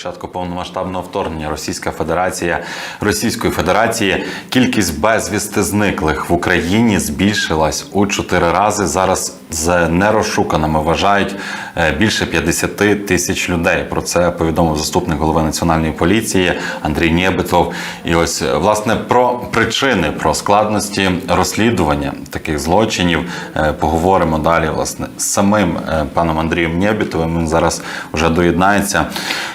початку повномасштабного вторгнення Російська Федерація Російської Федерації кількість безвісти зниклих в Україні збільшилась у чотири рази. Зараз з нерозшуканими вважають е, більше 50 тисяч людей. Про це повідомив заступник голови національної поліції Андрій Нєбитов. І ось е, власне про причини, про складності розслідування таких злочинів е, поговоримо далі. Власне з самим паном Андрієм Нєбітовим. Він зараз вже доєднається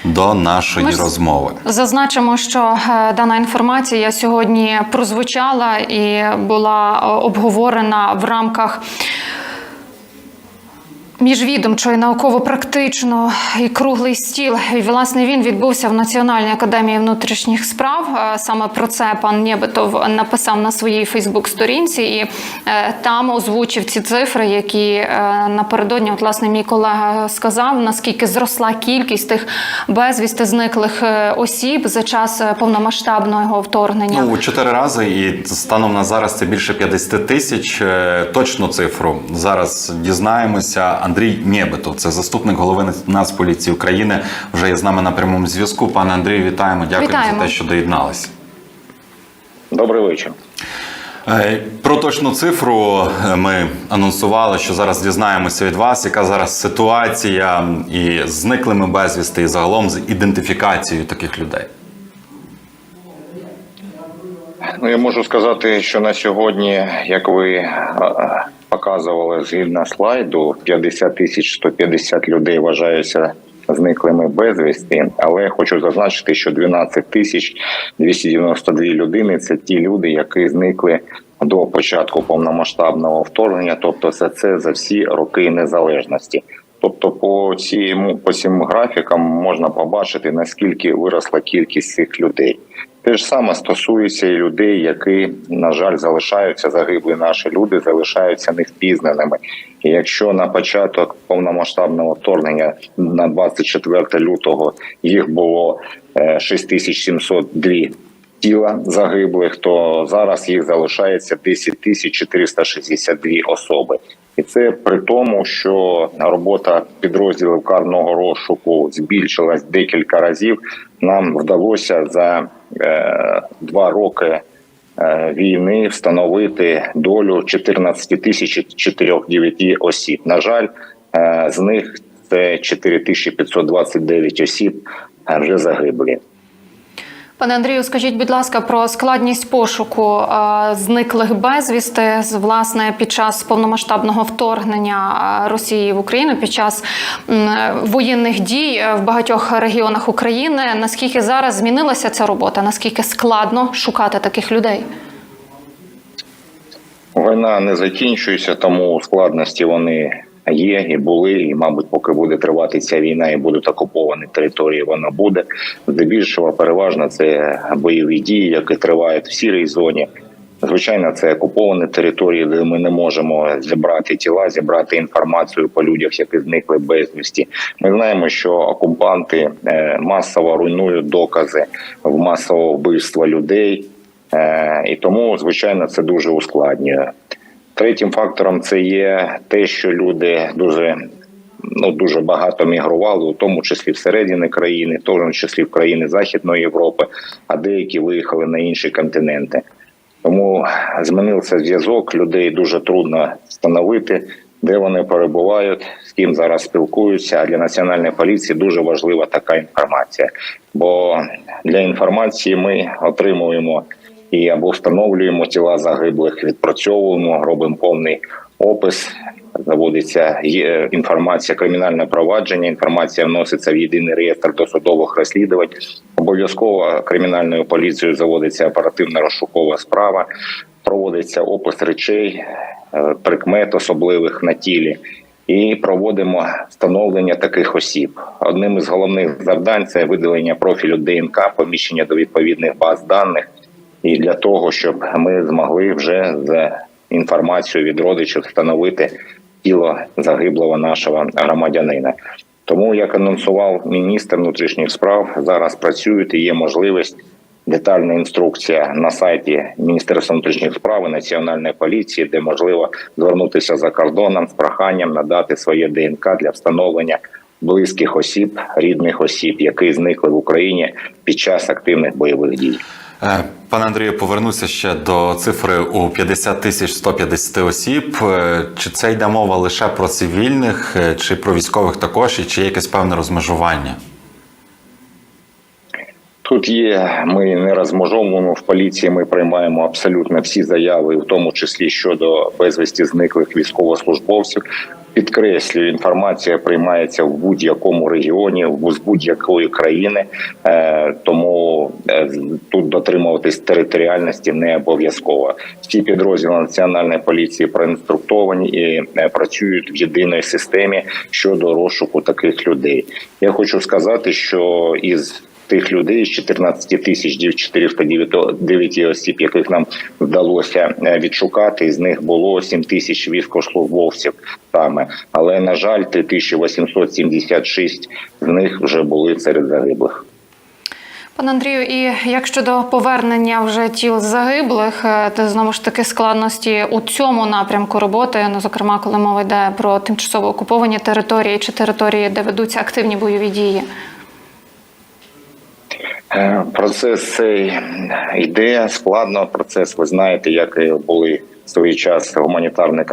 до нашої Ми розмови. Зазначимо, що дана інформація сьогодні прозвучала і була обговорена в рамках. Міжвідомчої науково-практично і круглий стіл. І власне він відбувся в Національній академії внутрішніх справ. Саме про це пан Нєбитов написав на своїй Фейсбук-сторінці, і е, там озвучив ці цифри, які е, напередодні, от, власне, мій колега сказав, наскільки зросла кількість тих безвісти зниклих е, осіб за час повномасштабного вторгнення. Ну, чотири рази, і станом на зараз це більше 50 тисяч. Точну цифру зараз дізнаємося. Андрій Нєбетов, це заступник голови Нацполіції України, вже є з нами на прямому зв'язку. Пане Андрію, вітаємо. Дякуємо Вітаємо. за те, що доєдналися. Добрий вечір. Е, Про точну цифру е, ми анонсували, що зараз дізнаємося від вас, яка зараз ситуація і зниклими безвісти, і загалом з ідентифікацією таких людей. Ну, я можу сказати, що на сьогодні, як ви е, показували згідно слайду, 50 тисяч 150 людей вважаються зниклими безвісти, але хочу зазначити, що 12 тисяч 292 людини це ті люди, які зникли до початку повномасштабного вторгнення, тобто це, це за всі роки незалежності. Тобто, по цьому по цим графікам можна побачити наскільки виросла кількість цих людей. Те ж саме стосується і людей, які на жаль залишаються загиблі наші люди, залишаються невпізнаними. І якщо на початок повномасштабного вторгнення на 24 лютого їх було е, 6702 тіла загиблих, то зараз їх залишається 10 тисяч 462 особи. І це при тому, що робота підрозділів карного розшуку збільшилась декілька разів. Нам вдалося за е, два роки е, війни встановити долю 14 тисяч 409 осіб. На жаль, е, з них це 4529 осіб е, вже загиблі. Пане Андрію, скажіть, будь ласка, про складність пошуку е, зниклих безвісти з власне під час повномасштабного вторгнення е, Росії в Україну під час м, воєнних дій е, в багатьох регіонах України. Наскільки зараз змінилася ця робота? Наскільки складно шукати таких людей? Війна не закінчується, тому складності вони є і були. І, мабуть, поки буде тривати ця війна і будуть окуповані території, вона буде. Здебільшого переважно це бойові дії, які тривають в сірій зоні. Звичайно, це окуповані території, де ми не можемо зібрати тіла, зібрати інформацію по людях, які зникли безвісті. Ми знаємо, що окупанти е, масово руйнують докази в масового вбивства людей. Е, І тому, звичайно, це дуже ускладнює. Третім фактором це є те, що люди дуже ну дуже багато мігрували, у тому числі всередині країни, в тому числі в країни Західної Європи, а деякі виїхали на інші континенти. Тому змінився зв'язок. Людей дуже трудно встановити, де вони перебувають, з ким зараз спілкуються. А для національної поліції дуже важлива така інформація. Бо для інформації ми отримуємо і або встановлюємо тіла загиблих, відпрацьовуємо, робимо повний опис. Заводиться інформація, кримінальне провадження. Інформація вноситься в єдиний реєстр досудових розслідувань. Обов'язково кримінальною поліцією заводиться оперативна розшукова справа, проводиться опис речей, е, прикмет особливих на тілі. І проводимо встановлення таких осіб. Одним із головних завдань це видалення профілю ДНК, поміщення до відповідних баз даних, і для того, щоб ми змогли вже з інформацією від родичів встановити тіло загиблого нашого громадянина. Тому, як анонсував міністр внутрішніх справ, зараз працюють і є можливість. Детальна інструкція на сайті Міністерства внутрішніх справ і Національної поліції, де можливо звернутися за кордоном з проханням надати своє ДНК для встановлення близьких осіб, рідних осіб, які зникли в Україні під час активних бойових дій. Е, Пане Андрію, повернуся ще до цифри у 50 тисяч 150 осіб. Е, Чи це йде мова лише про цивільних, е, чи про військових також, і чи є якесь певне розмежування? Тут є, ми не розмежовуємо в поліції. Ми приймаємо абсолютно всі заяви, в тому числі щодо безвісті зниклих військовослужбовців. Підкреслюю, інформація приймається в будь-якому регіоні, з будь-якої країни, е, тому е, тут дотримуватись територіальності не обов'язково. Всі підрозділи національної поліції проінструктовані і е, працюють в єдиній системі щодо розшуку таких людей. Я хочу сказати, що із тих людей з 14 тисяч 409 осіб, яких нам вдалося е, відшукати. З них було 7 тисяч військовослужбовців саме. Але на жаль, 3876 з них вже були серед загиблих. Пане Андрію, і як щодо повернення вже тіл загиблих, е, то знову ж таки складності у цьому напрямку роботи, ну зокрема, коли мова йде про тимчасово окуповані території чи території, де ведуться активні бойові дії. Е, Процес цей йде складно. Процес, ви знаєте, як були в свій час гуманітарні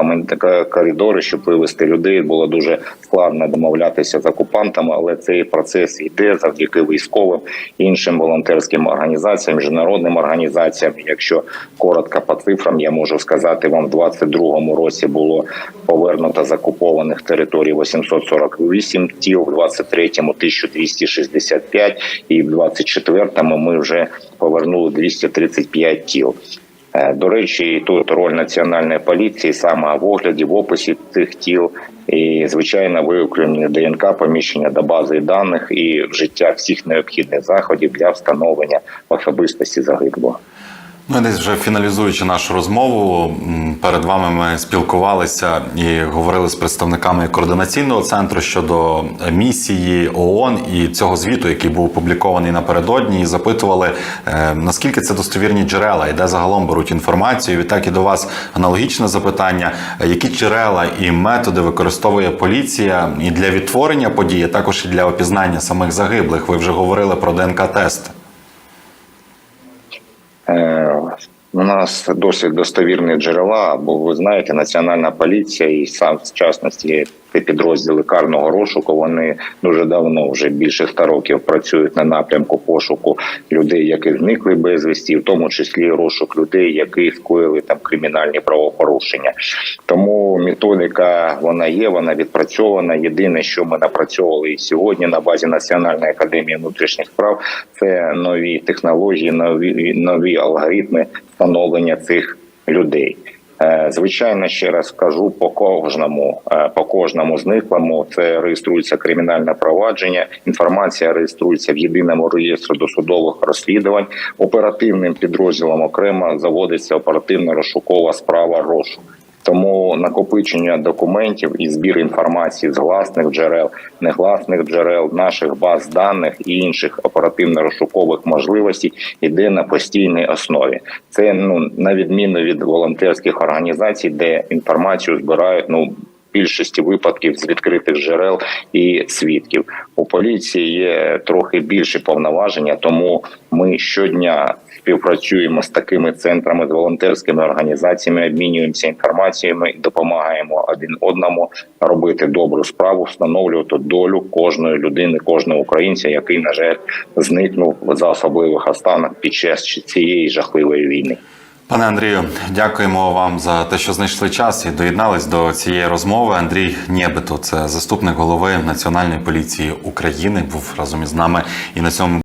коридори, щоб вивести людей. Було дуже складно домовлятися з окупантами, але цей процес йде завдяки військовим іншим волонтерським організаціям, міжнародним організаціям. Якщо коротко по цифрам, я можу сказати вам, в 22-му році було повернуто з окупованих територій 848 тіл, в 23-му 1265 і в 24-му ми вже повернули 235 тіл. Е, До речі, тут роль національної поліції саме в огляді, в описі цих тіл, і звичайно виокремлення ДНК, поміщення до бази даних і вжиття всіх необхідних заходів для встановлення особистості загиблого. Ну, десь вже фіналізуючи нашу розмову, перед вами ми спілкувалися і говорили з представниками координаційного центру щодо місії ООН і цього звіту, який був опублікований напередодні, і запитували, е, наскільки це достовірні джерела і де загалом беруть інформацію. Відтак і до вас аналогічне запитання: які джерела і методи використовує поліція і для відтворення події, а також і для опізнання самих загиблих. Ви вже говорили про ДНК-тести. У нас досить достовірні джерела, бо ви знаєте, національна поліція і сам в частності підрозділи карного розшуку. Вони дуже давно, вже більше ста років, працюють на напрямку пошуку людей, які зникли безвісті, в тому числі розшук людей, які скоїли там кримінальні правопорушення. Тому методика вона є, вона відпрацьована. Єдине, що ми напрацьовували і сьогодні на базі Національної академії внутрішніх справ, це нові технології, нові нові алгоритми встановлення цих людей. Е, Звичайно, ще раз скажу по кожному, е, по кожному зниклому це реєструється кримінальне провадження. Інформація реєструється в єдиному реєстрі досудових розслідувань. Оперативним підрозділом окремо заводиться оперативно-розшукова справа розшук. Тому накопичення документів і збір інформації з гласних джерел, негласних джерел, наших баз даних і інших оперативно-розшукових можливостей іде на постійній основі. Це ну на відміну від волонтерських організацій, де інформацію збирають ну. Більшості випадків з відкритих джерел і свідків у поліції є трохи більше повноваження, тому ми щодня співпрацюємо з такими центрами, з волонтерськими організаціями, обмінюємося інформаціями і допомагаємо один одному робити добру справу, встановлювати долю кожної людини, кожного українця, який на жаль зникнув за особливих останок під час цієї жахливої війни. Пане Андрію, дякуємо вам за те, що знайшли час і доєднались до цієї розмови. Андрій Нєбето, це заступник голови Національної поліції України, був разом із нами і на цьому.